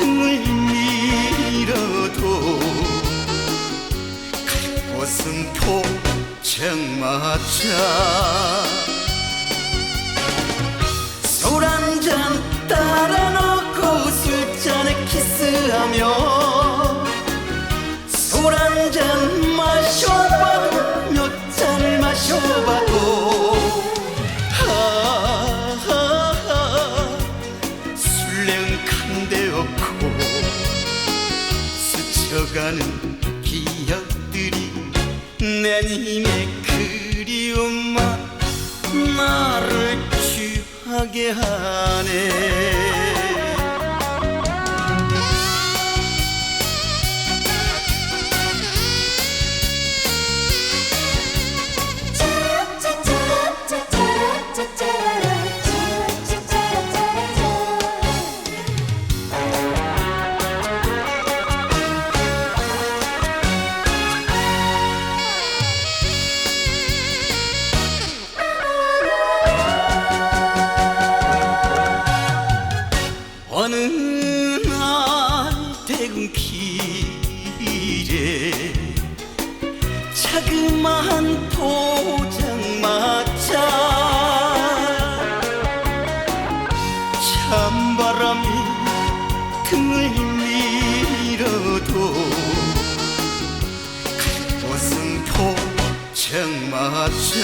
등을 밀어도 갈 곳은 포장마차. 술 한잔 따라 놓고 술잔에 키스하며 스쳐가는 기억들이 내 님의 그리움만 나를 취하게 하네 어느 날 퇴근길에 자그마한 포장마차 찬바람이 등을 밀어도 갈 곳은 포장마차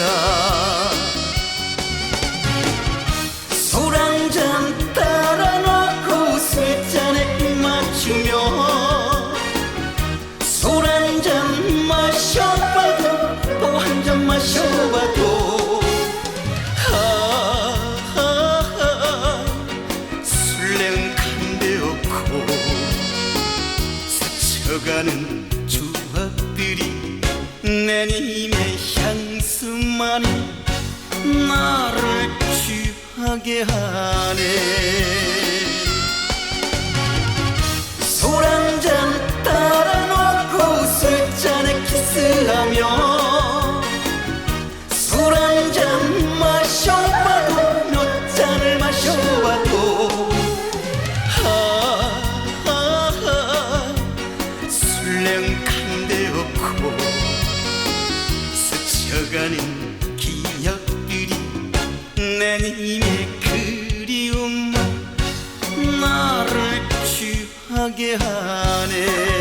스쳐가는 추억들이 내 님의 향수만이 나를 취하게 하네. 술 한잔 따라 놓고 술잔에 키스하며 스쳐가는 기억들이 내 님의 그리움만 나를 취하게 하네